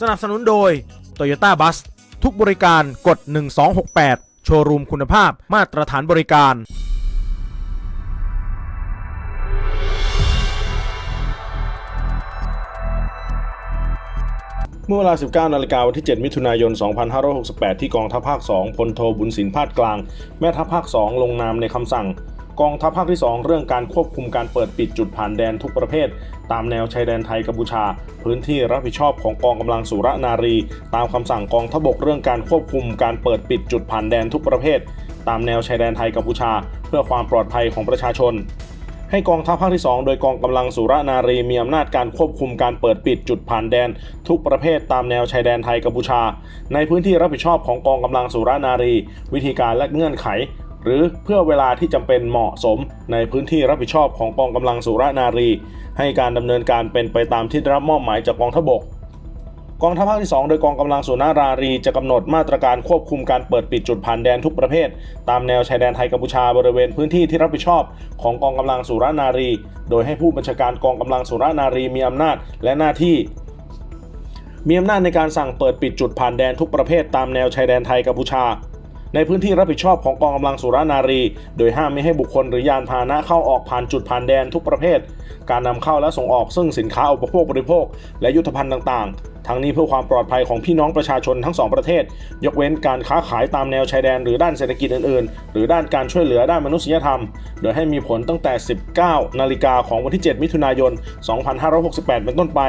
สนับสนุนโดย Toyota Bus ทุกบริการกด 1268 โชว์รูมคุณภาพมาตรฐานบริการ เมื่อเวลา 19 นาฬิกาวันที่ 7 มิถุนายน 2568 ที่กองทัพภาค 2 พลโทบุญสินพาดกลาง แม่ทัพภาค 2 ลงนามในคำสั่ง กองทัพภาคที่ 2 เรื่องการควบคุมการเปิดปิดจุดผ่านแดนทุกประเภท ตามแนวชายแดนไทยกัมพูชา พื้นที่รับผิดชอบของกองกำลังสุรนารี ตามคำสั่งกองทัพบกเรื่องการควบคุมการเปิดปิดจุดผ่านแดนทุกประเภท ตามแนวชายแดนไทยกัมพูชา เพื่อความปลอดภัยของประชาชนให้กองทัพภาคที่ 2 โดยกองกำลังสุรนารีมีอำนาจการควบคุมการเปิดปิดจุดผ่านแดน ทุกประเภทตามแนวชายแดนไทยกัมพูชา ในพื้นที่รับผิดชอบของกองกำลังสุรนารี วิธีการและเงื่อนไข หรือเพื่อเวลาที่จำเป็นเหมาะสมในพื้นที่รับผิดชอบของกองกำลังสุรนารี ให้การดำเนินการเป็นไปตามที่ได้รับมอบหมายจากกองทัพบกกองทัพภาคที่ 2 โดยกองกำลังสุนารารีจะกำหนดมาตรการควบคุมการเปิดปิดจุดผ่านแดนทุกประเภท ตามแนวชายแดนไทยกัมพูชาบริเวณพื้นที่ที่รับผิดชอบของกองกำลังสุรานารี โดยให้ผู้บัญชาการกองกำลังสุรานารีมีอำนาจและหน้าที่มีอำนาจในการสั่งเปิดปิดจุดผ่านแดนทุกประเภทตามแนวชายแดนไทยกัมพูชา ในพื้นที่รับผิดชอบของกองกำลังสุรานารี โดยห้ามไม่ให้บุคคลหรือยานพาหนะเข้าออกผ่านจุดผ่านแดนทุกประเภท การนำเข้าและส่งออกซึ่งสินค้าอุปโภคบริโภค และยุทธภัณฑ์ต่างๆ ทั้งนี้เพื่อความปลอดภัยของพี่น้องประชาชนทั้งสองประเทศ ยกเว้นการค้าขายตามแนวชายแดนหรือด้านเศรษฐกิจอื่นๆ หรือด้านการช่วยเหลือด้านมนุษยธรรม โดยให้มีผลตั้งแต่ 19 นาฬิกาของวันที่ 7 มิถุนายน 2568 เป็นต้นไป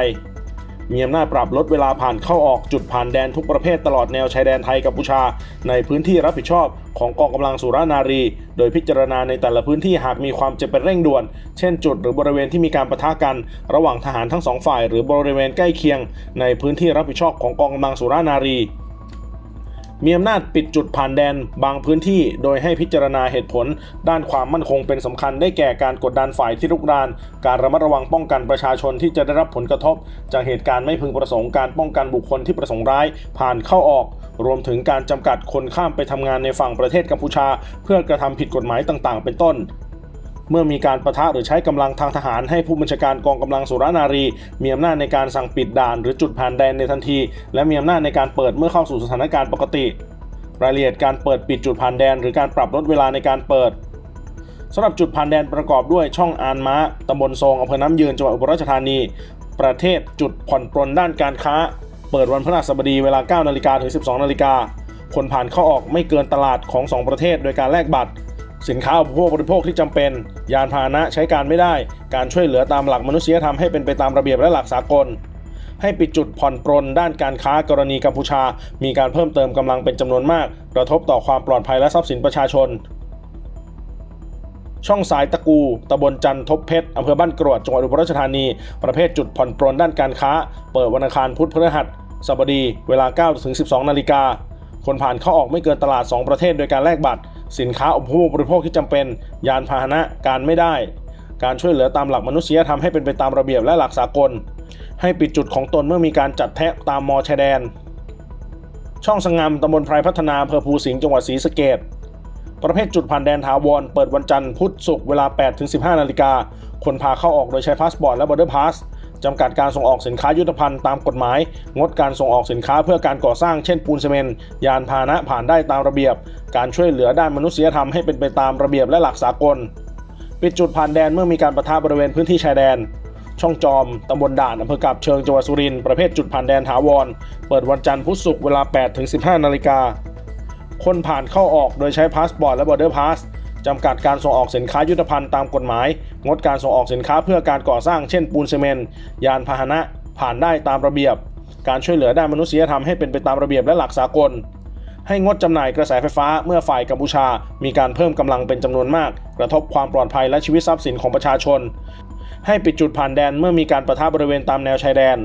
มีอำนาจปรับลดเวลาผ่านเข้าออกจุดผ่านแดนทุกประเภทตลอดแนวชายแดนไทยกัมพูชา ในพื้นที่รับผิดชอบของกองกำลังสุรานารี โดยพิจารณาในแต่ละพื้นที่หากมีความจำเป็นเร่งด่วน เช่นจุดหรือบริเวณที่มีการปะทะกัน ระหว่างทหารทั้งสองฝ่าย หรือบริเวณใกล้เคียง ในพื้นที่รับผิดชอบของกองกำลังสุรานารี มีอำนาจปิดจุดผ่านแดนบางพื้นที่ โดยให้พิจารณาเหตุผล ด้านความมั่นคงเป็นสำคัญได้แก่การกดดันฝ่ายที่ลุกราน การระมัดระวังป้องกันประชาชนที่จะได้รับผลกระทบ จากเหตุการณ์ไม่พึงประสงค์การป้องกันบุคคลที่ประสงค์ร้าย ผ่านเข้าออก รวมถึงการจำกัดคนข้ามไปทำงานในฝั่งประเทศกัมพูชา เพื่อกระทำผิดกฎหมายต่าง ๆ เป็นต้น เมื่อมีการประทะหรือใช้กำลังทางทหารให้ผู้บัญชาการกองกำลังสุรนารี มีอำนาจในการสั่งปิดด่านหรือจุดผ่านแดนในทันที และมีอำนาจในการเปิดเมื่อเข้าสู่สถานการณ์ปกติ รายละเอียดการเปิดปิดจุดผ่านแดน หรือการปรับลดเวลาในการเปิดสำหรับจุดผ่านแดนประกอบด้วยช่องอานม้าตำบลทรงอำเภอน้ำยืนจังหวัดอุบลราชธานี ประเทศจุดผ่อนปลนด้านการค้า เปิดวันพฤหัสบดีเวลา9นาฬิกาถึง 12นาฬิกาคนผ่านเข้าออกไม่เกินตลาดของ 2 ประเทศโดยการแลกบัตร สินค้าอุปโภคบริโภคที่จำเป็น ยานพาหนะใช้การไม่ได้ การช่วยเหลือตามหลักมนุษยธรรมให้เป็นไปตามระเบียบและหลักสากล ให้ปิดจุดผ่อนปรนด้านการค้ากรณีกัมพูชา มีการเพิ่มเติมกำลังเป็นจำนวนมาก กระทบต่อความปลอดภัยและทรัพย์สินประชาชน ช่องสายตะกูตำบลจันทบเพชรอำเภอบ้านกรวดจังหวัดอุบลราชธานี ประเภทจุดผ่อนปรนด้านการค้า เปิดวันอังคารพุธพฤหัสสบดี เวลา9ถึง12นาฬิกาคนผ่านเข้าออกไม่เกินตลาด 2 ประเทศโดยการแลกบัตร สินค้าอุปโภคบริโภคที่จำเป็น ยานพาหนะการไม่ได้ การช่วยเหลือตามหลักมนุษยธรรมให้เป็นไปตามระเบียบและหลักสากล ให้ปิดจุดของตนเมื่อมีการจัดแทะตามมอชายแดน ช่องสงงามตำบลไพรพัฒนาอำเภอภูสิงห์จังหวัดศรีสะเกดประเภทจุดผ่านแดนถาวรเปิดวันจันทร์พุธศุกร์เวลา8ถึง15 นาฬิกาคนพาเข้าออกโดยใช้พาสปอร์ตและบอร์เดอร์พาส จำกัดการส่งออกสินค้ายุทธภัณฑ์ตามกฎหมาย งดการส่งออกสินค้าเพื่อการก่อสร้างเช่นปูนซีเมนต์ยานพาหนะผ่านได้ตามระเบียบ การช่วยเหลือด้านมนุษยธรรมให้เป็นไปตามระเบียบและหลักสากล ปิดจุดผ่านแดนเมื่อมีการประทะบริเวณพื้นที่ชายแดน ช่องจอม ตำบลด่าน อำเภอกับเชิงจังหวัดสุรินทร์ประเภทจุดผ่านแดนถาวร เปิดวันจันทร์พุธศุกร์เวลา8ถึง15นาฬิกาคนผ่านเข้าออกโดยใช้พาสปอร์ตและบอร์เดอร์พาส จำกัดการส่งออกสินค้ายุทธภัณฑ์ตามกฎหมาย งดการส่งออกสินค้าเพื่อการก่อสร้างเช่นปูนซีเมนต์ยานพาหนะผ่านได้ตามระเบียบ การช่วยเหลือด้านมนุษยธรรมให้เป็นไปตามระเบียบและหลักสากล ให้งดจำหน่ายกระแสไฟฟ้าเมื่อฝ่ายกัมพูชา มีการเพิ่มกำลังเป็นจำนวนมาก กระทบความปลอดภัยและชีวิตทรัพย์สินของประชาชน ให้ปิดจุดผ่านแดนเมื่อมีการประทะบริเวณตามแนวชายแดน